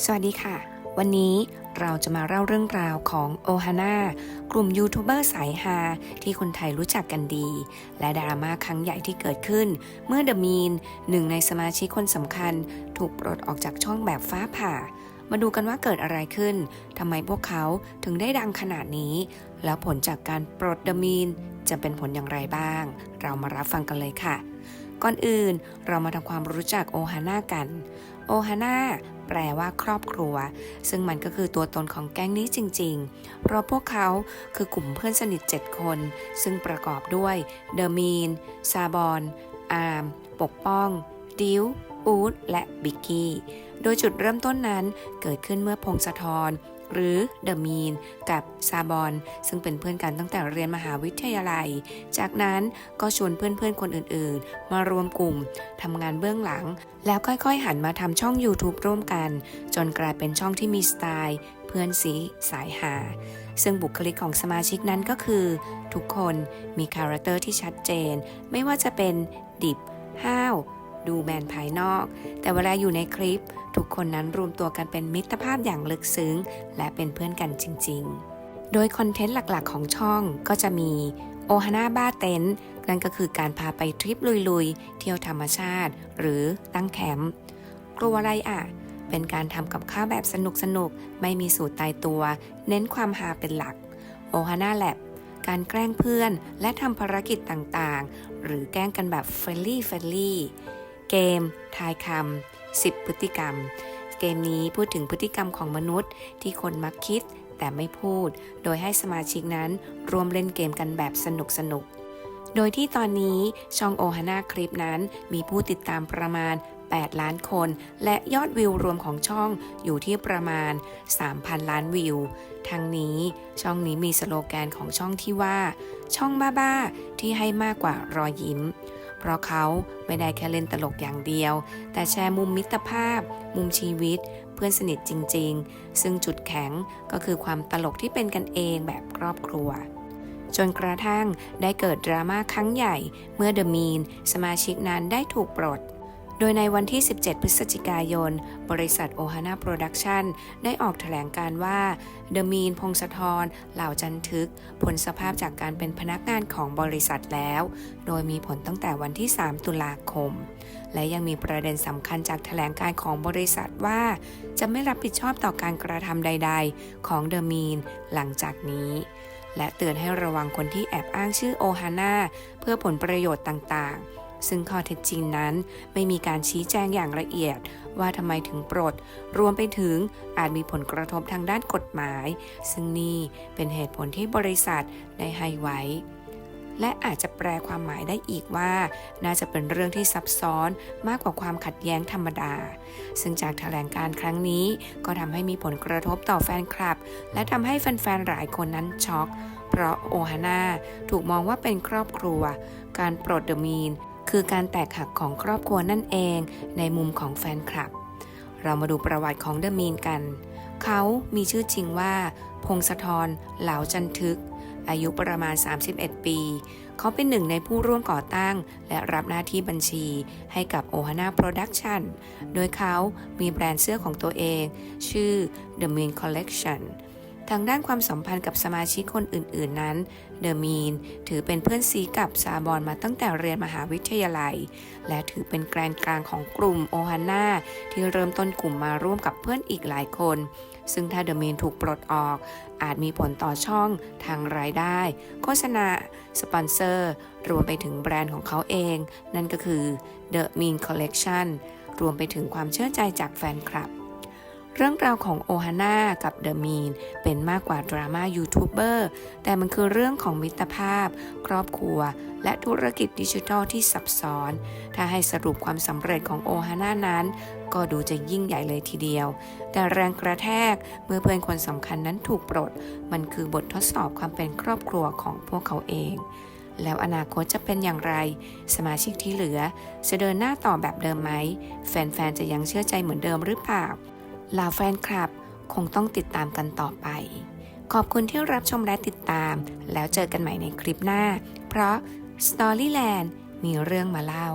สวัสดีค่ะ วันนี้เราจะมาเล่าเรื่องราวของโอฮาน่ากลุ่มยูทูบเบอร์สายฮาที่คนไทยรู้จักกันดี และดราม่าครั้งใหญ่ที่เกิดขึ้น เมื่อเดอะมีนหนึ่งในสมาชิกคนสำคัญ ถูกปลดออกจากช่องแบบฟ้าผ่า มาดูกันว่าเกิดอะไรขึ้นทำไมพวกเขาถึงได้ดังขนาดนี้ แล้วผลจากการปลดเดอะมีนจะเป็นผลอย่างไรบ้าง เรามารับฟังกันเลยค่ะ ก่อนอื่นเรามาทำความรู้จักโอฮาน่ากัน โอฮาน่าแปลว่าครอบครัว ซึ่งมันก็คือตัวตนของแก๊งนี้จริงๆ เพราะพวกเขาคือกลุ่มเพื่อนสนิท 7 คน ซึ่งประกอบด้วยเดอร์มีน ซาบอน อาร์ม ปกป้อง ดิวอูดและบิกกี้ โดยจุดเริ่มต้นนั้นเกิดขึ้นเมื่อพงศธร หรือเดอะมีนกับซาบอน ซึ่งเป็นเพื่อนกันตั้งแต่เรียนมหาวิทยาลัย จากนั้นก็ชวนเพื่อนๆคนอื่นๆ มารวมกลุ่มทำงานเบื้องหลัง แล้วค่อยๆ หันมาทำช่อง YouTube ร่วมกัน จนกลายเป็นช่องที่มีสไตล์ เพื่อนสีสายหาซึ่งบุคลิกของสมาชิกนั้นก็คือ ทุกคนมีคาแรคเตอร์ที่ชัดเจน ไม่ว่าจะเป็นดิบ ห้าว ดูแมนภายนอก แต่เวลาอยู่ในคลิป ทุกคนนั้นรวมตัวกันเป็นมิตรภาพอย่างลึกซึ้ง และเป็นเพื่อนกันจริง ๆ โดยคอนเทนต์หลักๆ ของช่องก็จะมีโอฮาน่าบ้าเต็นท์นั่นก็คือการพาไปทริปลุยๆ เที่ยวธรรมชาติ หรือตั้งแคมป์กลัวอะไรอะ เป็นการทำกับข้าวแบบสนุกๆไม่มีสูตรตายตัว เน้นความฮาเป็นหลักโอฮาน่าแลบการแกล้งเพื่อน และทำภารกิจต่างๆ หรือแกล้งกันแบบเฟรนลี่เฟรนลี่เกม ทายคำ 10 พฤติกรรม เกมนี้พูดถึงพฤติกรรมของมนุษย์ที่คนมักคิดแต่ไม่พูด โดยให้สมาชิกนั้นร่วมเล่นเกมกันแบบสนุกสนุก โดยที่ตอนนี้ช่องโอฮาน่าคลิปนั้นมีผู้ติดตามประมาณ 8 ล้านคน และยอดวิวรวมของช่องอยู่ที่ประมาณ 3,000 ล้านวิว ทั้งนี้ช่องนี้มีสโลแกนของช่องที่ว่า ช่องบ้าๆที่ให้มากกว่ารอยยิ้ม เพราะเขาไม่ได้แค่เล่นตลกอย่างเดียว แต่แชร์มุมมิตรภาพ มุมชีวิต เพื่อนสนิทจริง ๆ ซึ่งจุดแข็งก็คือความตลกที่เป็นกันเองแบบครอบครัว จนกระทั่งได้เกิดดราม่าครั้งใหญ่ เมื่อเดอะมีนสมาชิกนั้นได้ถูกปลด ดยในวันที่ 17 พฤศจิกายน บริษัทโอฮาน่าโปรดักชันได้ออกแถลงการว่า เดอะมีน พงศธร เหล่าจันทึก ผลสภาพจากการเป็นพนักงานของบริษัทแล้ว โดยมีผลตั้งแต่วันที่ 3 ตุลาคม และยังมีประเด็นสำคัญจากแถลงการของบริษัทว่า จะไม่รับผิดชอบต่อการกระทำใด ๆ ของเดอะมีน หลังจากนี้และเตือนให้ระวังคนที่แอบอ้างชื่อโอฮาน่าเพื่อผลประโยชน์ต่างๆ ซึ่งข้อเท็จจริงนั้นไม่มีการชี้แจงอย่างละเอียด ว่าทำไมถึงปลด รวมไปถึงอาจมีผลกระทบทางด้านกฎหมาย ซึ่งนี่เป็นเหตุผลที่บริษัทได้ให้ไว้และอาจจะแปลความหมายได้อีกว่า น่าจะเป็นเรื่องที่ซับซ้อนมากกว่าความขัดแย้งธรรมดา ซึ่งจากแถลงการครั้งนี้ก็ทำให้มีผลกระทบต่อแฟนคลับ และทำให้แฟนๆ หลายคนนั้นช็อก เพราะโอฮาน่าถูกมองว่าเป็นครอบครัว การปลดเดอะมีน คือการแตกหักของครอบครัวนั่นเองในมุมของแฟนคลับ เรามาดูประวัติของเดอะมีนกัน เขามีชื่อจริงว่า พงศธรเหลาจันทึก อายุประมาณ 31 ปี เขาเป็นหนึ่งในผู้ร่วมก่อตั้ง และรับหน้าที่บัญชีให้กับ Ohana Production โดยเขามีแบรนด์เสื้อของตัวเอง ชื่อ The Mean Collection ทางด้านความสัมพันธ์กับสมาชิกคนอื่น ๆ นั้น เดอมีนถือเป็นเพื่อนซีกับซาบอนมาตั้งแต่เรียนมหาวิทยาลัย และถือเป็นแกนกลางของกลุ่มโอฮาน่าที่เริ่มต้นกลุ่มมาร่วมกับเพื่อนอีกหลายคน ซึ่งถ้าเดอมีนถูกปลดออก อาจมีผลต่อช่องทางรายได้ โฆษณา สปอนเซอร์ รวมไปถึงแบรนด์ของเขาเอง นั่นก็คือ The Mean Collection รวมไปถึงความเชื่อใจจากแฟนคลับ เรื่องราวของโอฮาน่ากับเดอะมีนเป็นมากกว่าดราม่ายูทูบเบอร์แต่มันคือเรื่องของมิตรภาพ ครอบครัว และธุรกิจดิจิทัลที่ซับซ้อน ถ้าให้สรุปความสำเร็จของโอฮาน่านั้น ก็ดูจะยิ่งใหญ่เลยทีเดียว แต่แรงกระแทกเมื่อเพื่อนคนสำคัญนั้นถูกปลด มันคือบททดสอบความเป็นครอบครัวของพวกเขาเองแล้วอนาคตจะเป็นอย่างไร สมาชิกที่เหลือ จะเดินหน้าต่อแบบเดิมไหม แฟนๆ จะยังเชื่อใจเหมือนเดิมหรือเปล่า เหล่าแฟนคลับคงต้องติดตามกันต่อไป ขอบคุณที่รับชมและติดตาม แล้วเจอกันใหม่ในคลิปหน้า เพราะ Storyland มีเรื่องมาเล่า